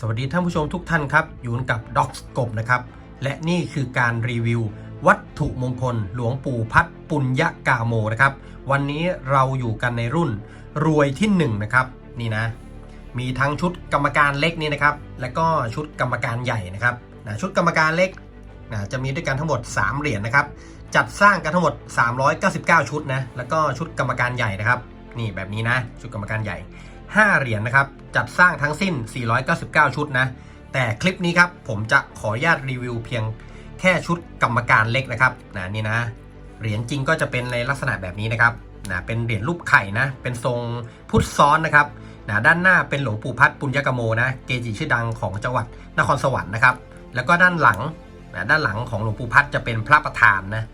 สวัสดีท่านผู้ชมทุกท่านครับอยู่กับด็อกสกบนะครับ และนี่คือการรีวิว วัตถุมงคลหลวงปู่พัดปุญญกาโมนะครับ วันนี้เราอยู่กันในรุ่นรวยที่1นะครับนี่นะ มีทั้งชุดกรรมการเล็กนี่นะครับ และก็ชุดกรรมการใหญ่นะครับนะชุดกรรมการเล็กนะจะมีด้วยกันทั้งหมด 3 เหรียญนะครับ จัดสร้างกันทั้งหมด 399 ชุดนะแล้วก็ชุดกรรมการใหญ่นะครับ นี่แบบนี้นะชุดกรรมการใหญ่ 5 เหรียญนะครับ จัดสร้างทั้งสิ้น 499 ชุดนะ แต่คลิปนี้ครับ ผมจะขออนุญาตรีวิวเพียงแค่ชุดกรรมการเล็กนะครับนะนี่นะ เหรียญจริงก็จะเป็นในลักษณะแบบนี้นะครับนะเป็นเหรียญรูปไข่นะ เป็นทรงพุทธซ้อนนะครับนะด้านหน้าเป็นหลวงปู่พัดปุญญกโมนะ เกจิชื่อดังของจังหวัดนครสวรรค์นะครับ แล้วก็ด้านหลังนะด้านหลังของหลวงปู่พัดจะเป็นพระประธานนะ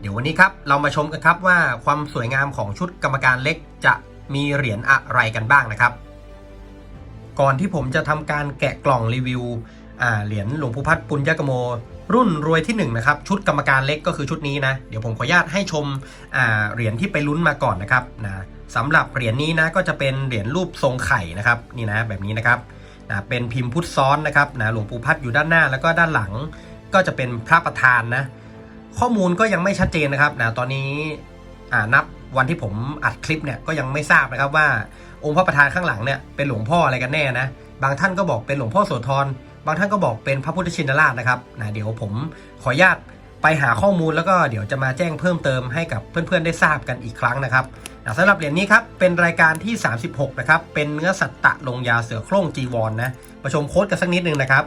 เดี๋ยววันนี้ครับเรามาชมกันครับว่าความสวยงามของชุดกรรมการเล็กจะ มีเหรียญอะไรกันบ้างนะครับ ก่อนที่ผมจะทำการแกะกล่องรีวิวเหรียญหลวงปู่พัดปุญญกโม รุ่นรวยที่1นนะครับชุดกรรมการเล็กก็คือชุดนี้นะ เดี๋ยวผมขออนุญาตให้ชมเหรียญที่ไปลุ้นมาก่อนนะครับนะสำหรับเหรียญนี้นะก็จะเป็นเหรียญรูปทรงไข่นะครับนี่นะแบบนี้นะครับนะเป็นพิมพ์พุทธซ้อนนะครับนะหลวงปู่พัดอยู่ด้านหน้าแล้วก็ด้านหลังก็จะเป็นพระประธานนะข้อมูลก็ยังไม่ชัดเจนนะครับนะตอนนี้นับ วันที่ผมอัดคลิปเนี่ยก็ยังไม่ทราบนะครับว่าองค์พระประธานข้างหลังเนี่ยเป็นหลวงพ่ออะไรกันแน่นะ บางท่านก็บอกเป็นหลวงพ่อโสธร บางท่านก็บอกเป็นพระพุทธชินราชนะครับนะเดี๋ยวผมขออนุญาตไปหาข้อมูลแล้วก็เดี๋ยวจะมาแจ้งเพิ่มเติมให้กับเพื่อนๆได้ทราบกันอีกครั้งนะครับนะสำหรับเหรียญนี้ครับเป็นรายการที่ 36 นะครับ เป็นเนื้อสัตตะลงยาเสือโคร่งจีวรนนะมาชมโค้ดกันสักนิดนึงนะครับ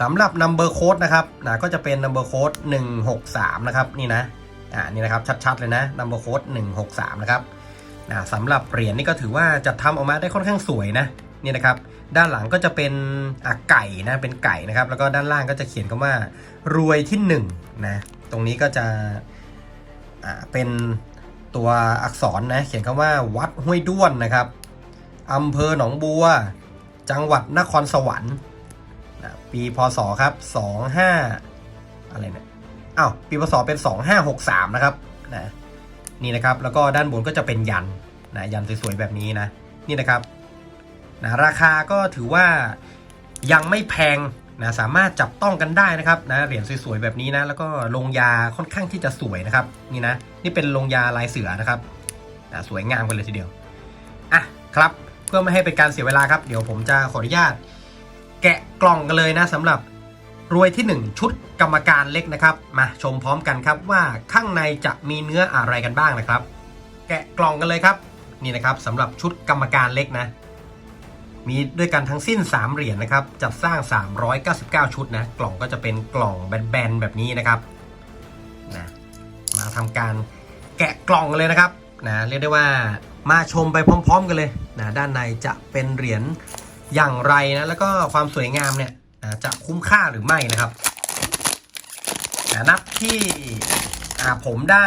สำหรับ number code นะครับนะก็จะเป็น number code 163 นะครับนี่นะ อ่านี่นะครับชัดๆเลยนะ number code 163 นะครับนะสำหรับเหรียญนี่ก็ถือว่าจะทำออกมาได้ค่อนข้างสวยนะนี่นะครับด้านหลังก็จะเป็นอะไก่นะเป็นไก่นะครับ แล้วก็ด้านล่างก็จะเขียนคำว่ารวยที่1นะตรงนี้ก็จะอ่าเป็นตัวอักษรนะเขียนคำว่าวัดห้วยด้วนนะครับอำเภอหนองบัว จังหวัดนครสวรรค์นะปีพศครับ 25 อะไรเนี่ย อ้าวปีพศเป็น 2563 นะครับนะนี่นะครับแล้วก็ด้านบนก็จะเป็นยันนะยันสวยๆแบบนี้นะนี่นะครับนะราคาก็ถือว่ายังไม่แพงนะสามารถจับต้องกันได้นะครับนะเหรียญสวยๆแบบนี้นะแล้วก็ลงยาค่อนข้างที่จะสวยนะครับนี่นะนี่เป็นลงยาลายเสือนะครับนะสวยงามกันเลยทีเดียวอะครับเพื่อไม่ให้เป็นการเสียเวลาครับ เดี๋ยวผมจะขออนุญาตแกะกล่องกันเลยนะสำหรับ รวยที่ 1 ชุดกรรมการเล็กนะครับ มาชมพร้อมกันครับว่าข้างในจะมีเนื้ออะไรกันบ้างนะครับ แกะกล่องกันเลยครับ นี่นะครับสำหรับชุดกรรมการเล็กนะ มีด้วยกันทั้งสิ้น 3 เหรียญนะครับจัดสร้าง 399 ชุดนะ กล่องก็จะเป็นกล่องแบนๆแบบนี้นะครับนะมาทำการแกะกล่องกันเลยนะครับนะเรียกได้ว่ามาชมไปพร้อม ๆ กันเลยนะด้านในจะเป็นเหรียญอย่างไรนะแล้วก็ความสวยงามเนี่ย จะคุ้มค่าหรือไม่นะครับอ่นับที่ผมได้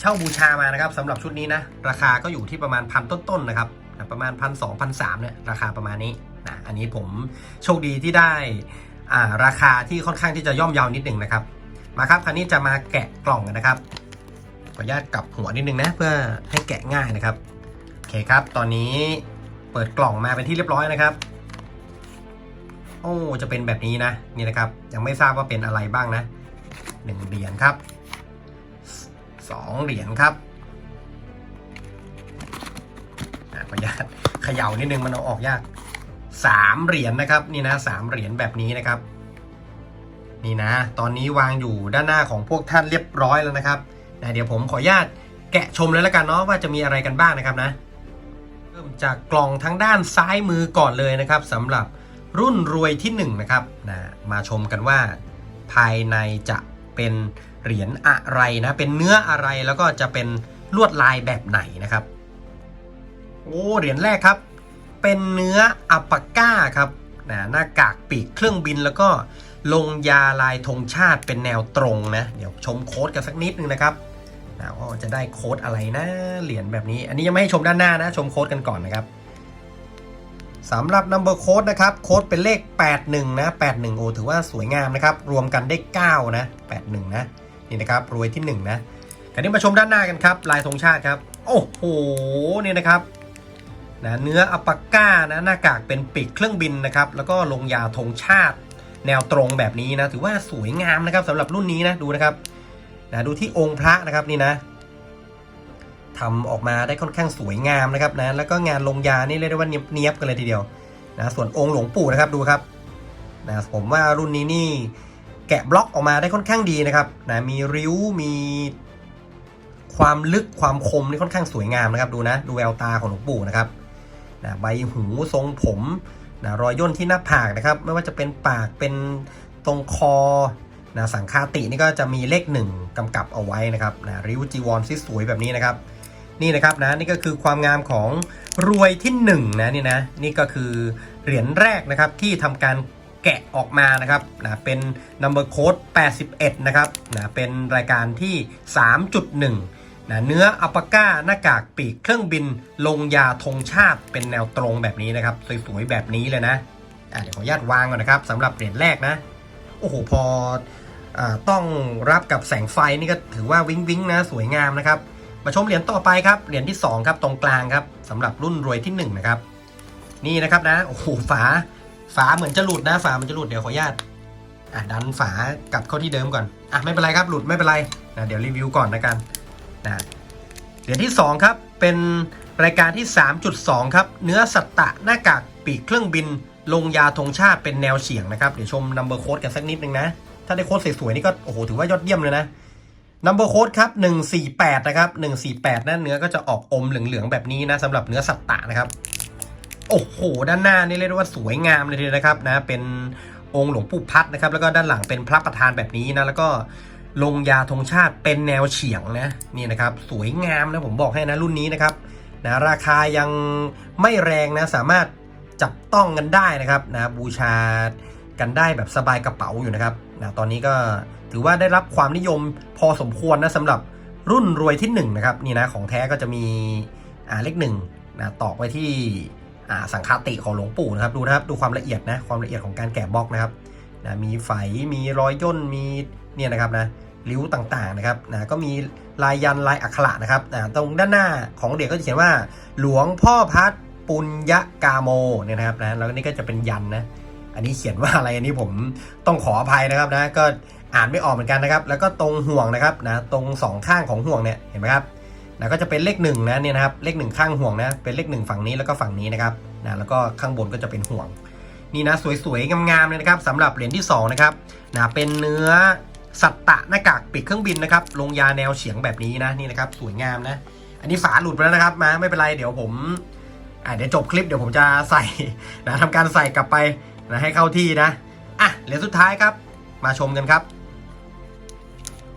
เช่าบูชามานะครับสำหรับชุดนี้นะราคาก็อยู่ที่ประมาณพันต้นๆนะครับประมาณพันสองพันสามเนี่ยราคาประมาณนี้นะอันนี้ผมโชคดีที่ได้อาราคาที่ค่อนข้างที่จะย่อมเยาวนิดหนึ่งนะครับมาครับคราวนี้จะมาแกะกล่องกันนะครับขออนุญาตกลับหัวนิดนึงนะเพื่อให้แกะง่ายนะครับโอเคครับ ตอนนี้เปิดกล่องมาเป็นที่เรียบร้อยนะครับ โอ้จะเป็นแบบนี้นะนี่นะครับ ยังไม่ทราบว่าเป็นอะไรบ้างนะหนึ่งเหรียญครับสองเหรียญครับขออนุญาตเขย่านิดนึงมันเอาออกยากสามเหรียญนะครับนี่นะสามเหรียญแบบนี้นะครับ นี่นะ ตอนนี้วางอยู่ด้านหน้าของพวกท่านเรียบร้อยแล้วนะครับนะเดี๋ยวผมขออนุญาตแกะชมเลยแล้วกันเนาะว่าจะมีอะไรกันบ้างนะครับนะ เริ่มจากกล่องทางด้านซ้ายมือก่อนเลยนะครับสำหรับ รุ่นรวยที่1นนะครับนะมาชมกันว่า ภายในจะเป็นเหรียญอะไรนะ เป็นเนื้ออะไรแล้วก็จะเป็นลวดลายแบบไหนนะครับโอ้เหรียญแรกครับ เป็นเนื้ออัปาก้าครับนะหน้ากากปีกเครื่องบินแล้วก็ลงยาลายธงชาติเป็นแนวตรงนะเดี๋ยวชมโค้ดกันสักนิดนึงนะครับนะว่าจะได้โค้ดอะไรนะเหรียญแบบนี้ อันนี้ยังไม่ให้ชมด้านหน้านะ ชมโค้ดกันก่อนนะครับ สำหรับ number code นะครับ โค้ดเป็นเลข 81 นะ 81 โอถือว่าสวยงามนะครับ รวมกันได้ 9 นะ 81 นะ นี่นะครับรวยที่ 1 นะคราวนี้มาชมด้านหน้ากันครับ ลายธงชาติครับ โอ้โห นี่นะครับนะเนื้ออัปปาก้านะ หน้ากากเป็นปีกเครื่องบินนะครับ แล้วก็ลงยาธงชาติ แนวตรงแบบนี้นะ ถือว่าสวยงามนะครับสำหรับรุ่นนี้นะ ดูนะครับนะดูที่องค์พระนะครับนี่นะ ทำออกมาได้ค่อนข้างสวยงามนะครับนะแล้วก็งานลงยานี่เรียกได้ว่าเนียบๆกันเลยทีเดียวนะส่วนองค์หลวงปู่นะครับดูครับนะผมว่ารุ่นนี้นี่แกะบล็อกออกมาได้ค่อนข้างดีนะครับนะมีริ้วมีความลึกความคมนี่ค่อนข้างสวยงามนะครับ ดูนะดูแววตาของหลวงปู่นะครับนะใบหูทรงผมนะรอยย่นที่หน้าผากนะครับ ไม่ว่าจะเป็นปากเป็นตรงคอนะสังคาตินี่ก็จะมีเลขหนึ่งกำกับเอาไว้นะครับนะริ้วจีวรที่สวยแบบนี้นะครับ นี่นะครับนะนี่ก็คือความงามของรวยที่1นงนะนี่นะนี่ก็คือเหรียญแรกนะครับที่ทำการแกะออกมานะครับนะเป็น number code 81 นะครับนะเป็นรายการที่ 3.1นะเนื้ออัปปาก้าหน้ากากปีกเครื่องบิน ลงยาธงชาติเป็นแนวตรงแบบนี้นะครับสวยๆแบบนี้เลยนะะเดี๋ยวขออนุญาตวางก่อนนะครับสำหรับเหรียญแรกนะ โอ้โหพออต้องรับกับแสงไฟนี่ก็ถือว่าวิ้งวิ้งนะสวยงามนะครับ มาชมเหรียญต่อไปครับเหรียญที่สองครับตรงกลางครับสำหรับรุ่นรวยที่หนึ่งนะครับนี่นะครับนะโอ้โหฝาฝาเหมือนจะหลุดนะฝามันจะหลุดเดี๋ยวขออนุญาตอะดันฝากลับเข้าที่เดิมก่อนอะไม่เป็นไรครับหลุดไม่เป็นไรนะเดี๋ยวรีวิวก่อนนะกันนะเหรียญที่สองครับ เป็นรายการที่ 3.2 ครับ เนื้อสัตตะหน้ากากปีกเครื่องบิน ลงยาธงชาติเป็นแนวเฉียงนะครับ เดี๋ยวชมนัมเบอร์โค้ดกันสักนิดนึงนะ ถ้าได้โค้ดสวยๆนี่ก็โอ้โหถือว่ายอดเยี่ยมเลยนะ นัมเบอร์โค้ดครับ 148 นะครับ 148นั่นเนื้อก็จะออกอมเหลืองๆ แบบนี้นะสำหรับเนื้อสัตตะนะครับ โอ้โห ด้านหน้านี่เรียกว่าสวยงามเลยทีเดียวนะครับนะเป็นองค์หลวงปู่พัดนะครับ แล้วก็ด้านหลังเป็นพระประธานแบบนี้นะ แล้วก็ลงยาธงชาติเป็นแนวเฉียงนะนี่นะครับ สวยงามนะผมบอกให้นะรุ่นนี้นะครับนะราคายังไม่แรงนะสามารถจับต้องกันได้นะครับนะบูชา กันได้แบบสบายกระเป๋าอยู่นะครับนะตอนนี้ก็ถือว่าได้รับความนิยมพอสมควรนะสำหรับรุ่นรวยที่1นงนะครับนี่นะของแท้ก็จะมีอ่าเลขหนึ่งนะตอกไว้ที่อ่าสังคาติของหลวงปู่นะครับดูนะครับดูความละเอียดนะความละเอียดของการแกะบล็อกนะครับนะมีไฝมีรอยย่นมีเนี่ยนะครับนะริ้วต่างๆนะครับนะก็มีลายยันลายอักขระนะครับนะตรงด้านหน้าของเหรียญก็จะเขียนว่า หลวงพ่อพัดปุญญกาโมเนี่ยนะครับนะแล้วนี่ก็จะเป็นยันนะ อันนี้เขียนว่าอะไรอันนี้ผมต้องขออภัยนะครับนะก็อ่านไม่ออกเหมือนกันนะครับ แล้วก็ตรงห่วงนะครับนะตรงสองข้างของห่วงเนี่ยเห็นไหมครับนะก็จะเป็นเลขหนึ่งนะเนี่ยนะครับเลขหนึ่งข้างห่วงนะเป็นเลขหนึ่งฝั่งนี้แล้วก็ฝั่งนี้นะครับนะแล้วก็ข้างบนก็จะเป็นห่วง นี่นะสวยๆงามๆเลยนะครับสำหรับเหรียญที่2นะครับนะเป็นเนื้อสัตตะหน้ากากปีกเครื่องบินนะครับลงยาแนวเฉียงแบบนี้นะนี่นะครับสวยงามนะอันนี้ฝาหลุดไปแล้วนะครับมาไม่เป็นไรเดี๋ยวผมอ่าเดี๋ยวจบคลิปเดี๋ยวผมจะใส่นะทำการใส่กลับไป นะให้เข้าที่นะอะเหรียญสุดท้ายครับ มาชมกันครับ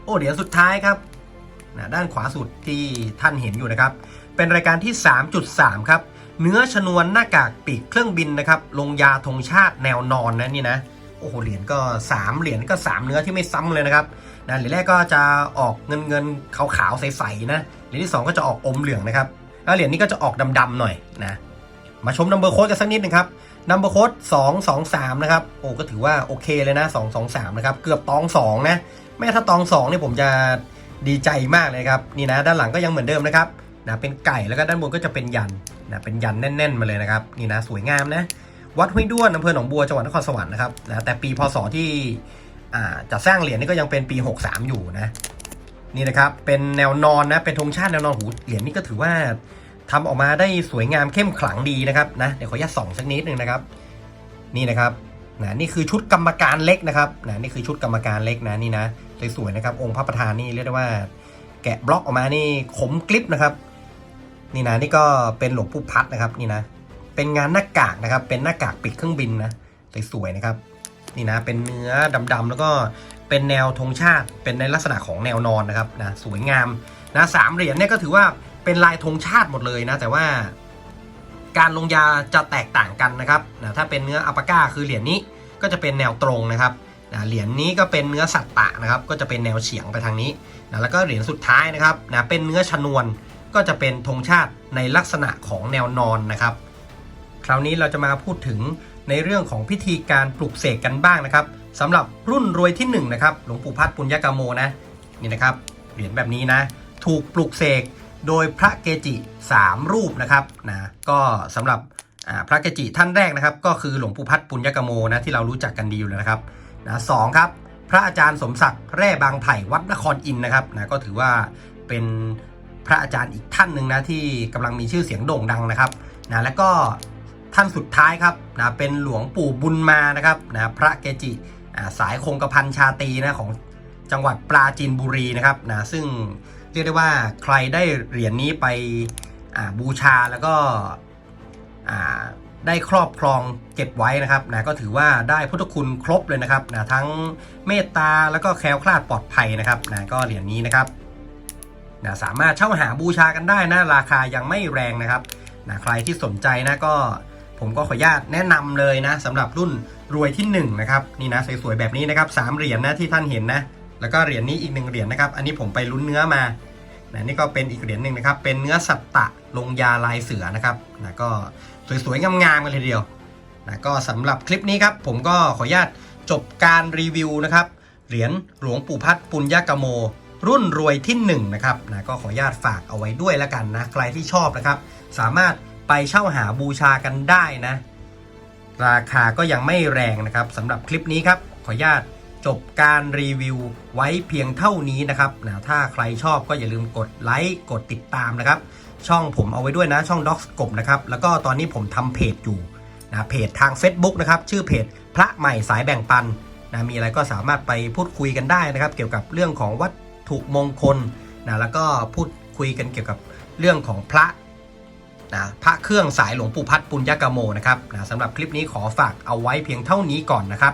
โอ้เหรียญสุดท้ายครับนะด้านขวาสุดที่ท่านเห็นอยู่นะครับ เป็นรายการที่ 3.3 ครับ เนื้อชนวนหน้ากากปีกเครื่องบินนะครับ ลงยาธงชาติแนวนอนนะนี่นะโอ้โหเหรียญก็ 3 เหรียญก็ 3 เนื้อที่ไม่ซ้ำเลยนะครับนะเหรียญแรกก็จะออกเงินเงินขาวขาวๆใสๆนะเหรียญที่ 2 ก็จะออกอมเหลืองนะครับแล้วเหรียญนี้ก็จะออกดำๆหน่อยนะมาชมนัมเบอร์โค้ดกันสักนิดนึงครับ นัมเบอร์โค้ด2 2 3 นะครับ โอ้ก็ถือว่าโอเคเลยนะ 2 2 3 นะครับ เกือบตอง 2 นะ แม้ถ้าตอง2นี่ผมจะดีใจมากเลยครับ นี่นะด้านหลังก็ยังเหมือนเดิมนะครับนะเป็นไก่แล้วก็ด้านบนก็จะเป็นยันนะเป็นยันแน่น ๆ มาเลยนะครับ นี่นะสวยงามนะ วัดห้วยด้วนอำเภอหนองบัวจังหวัดนครสวรรค์นะครับนะแต่ปีพศที่จะสร้างเหรียญนี่ก็ยังเป็นปี 63 อยู่นะ นี่นะครับเป็นแนวนอนนะเป็นธงชาติแนวนอนหูเหรียญนี่ก็ถือว่า ทำออกมาได้สวยงามเข้มขลังดีนะครับนะเดี๋ยวขออนุญาตส่องสักนิดนึงนะครับ นี่นะครับนะนี่คือชุดกรรมการเล็กนะครับนะนี่คือชุดกรรมการเล็กนะนี่นะสวยๆนะครับ องค์พระประธานนี่เรียกได้ว่า แกะบล็อกออกมานี่ขมกลิบนะครับ นี่นะนี่ก็เป็นหลวงปู่พัดนะครับนี่นะ เป็นงานหน้ากากนะครับ เป็นหน้ากากปิดเครื่องบินนะสวยๆนะครับนี่นะเป็นเนื้อดำๆแล้วก็เป็นแนวธงชาติเป็นในลักษณะของแนวนอนนะครับนะสวยงามนะสามเหรียญเนี่ยก็ถือว่า เป็นลายธงชาติหมดเลยนะ แต่ว่าการลงยาจะแตกต่างกันนะครับนะถ้าเป็นเนื้ออัปปาก้าคือเหรียญนี้ก็จะเป็นแนวตรงนะครับนะเหรียญนี้ก็เป็นเนื้อสัตตะนะครับ ก็จะเป็นแนวเฉียงไปทางนี้นะแล้วก็เหรียญสุดท้ายนะครับนะเป็นเนื้อชนวนก็จะเป็นธงชาติในลักษณะของแนวนอนนะครับ คราวนี้เราจะมาพูดถึงในเรื่องของพิธีการปลุกเสกกันบ้างนะครับสำหรับรุ่นรวยที่1นะครับหลวงปู่พัดปุญญกามโมนะนี่นะครับเหรียญแบบนี้นะ ถูกปลุกเสก โดยพระเกจิ 3 รูปนะครับนะก็สำหรับพระเกจิท่านแรกนะครับ ก็คือหลวงปู่พัดปุญญกโมนะที่เรารู้จักกันดีอยู่แล้วนะครับนะสองครับ พระอาจารย์สมศักดิ์แร่บางไผ่วัดนครอินนะครับนะก็ถือว่าเป็นพระอาจารย์อีกท่านหนึ่งนะที่กำลังมีชื่อเสียงโด่งดังนะครับนะแล้วก็ท่านสุดท้ายครับนะเป็นหลวงปู่บุญมานะครับนะพระเกจิสายคงกระพันชาตีนะของจังหวัดปราจีนบุรีนะครับนะซึ่ง เรียกได้ว่าใครได้เหรียญนี้ไปบูชาแล้วก็ได้ครอบครองเก็บไว้นะครับนะก็ถือว่าได้พุทธคุณครบเลยนะครับนะทั้งเมตตาแล้วก็แคล้วคลาดปลอดภัยนะครับนะก็เหรียญนี้นะครับนะสามารถเช่าหาบูชากันได้นะราคายังไม่แรงนะครับนะใครที่สนใจนะก็ผมก็ขออนุญาตแนะนำเลยนะสำหรับรุ่นรวยที่1นะครับนี่นะสวยๆแบบนี้นะครับสามเหรียญนะที่ท่านเห็นนะ แล้วก็เหรียญนี้อีกหนึ่งเหรียญนะครับ อันนี้ผมไปลุ้นเนื้อมานะนี่ก็เป็นอีกเหรียญหนึ่งนะครับ เป็นเนื้อสัตตะลงยาลายเสือนะครับนะก็สวยๆงามๆกันเลยทีเดียวนะก็สำหรับคลิปนี้ครับ ผมก็ขออนุญาตจบการรีวิวนะครับ เหรียญหลวงปู่พัดปุญญกโม รุ่นรวยที่1นงนะครับนะก็ขออนุญาตฝากเอาไว้ด้วยแล้วกันนะใครที่ชอบนะครับ สามารถไปเช่าหาบูชากันได้นะ ราคาก็ยังไม่แรงนะครับสำหรับคลิปนี้ครับขออนุญาต จบการรีวิวไว้เพียงเท่านี้นะครับนะถ้าใครชอบก็อย่าลืมกดไลค์กดติดตามนะครับ ช่องผมเอาไว้ด้วยนะช่อง Docs กบนะครับ แล้วก็ตอนนี้ผมทำเพจอยู่นะเพจทาง Facebook นะครับ ชื่อเพจพระใหม่สายแบ่งปันนะมีอะไรก็สามารถไปพูดคุยกันได้นะครับ เกี่ยวกับเรื่องของวัตถุมงคลนะแล้วก็พูดคุยกันเกี่ยวกับเรื่องของพระนะพระเครื่องสายหลวงปู่พัดปุญญกโมนะครับนะสำหรับคลิปนี้ขอฝากเอาไว้เพียงเท่านี้ก่อนนะครับ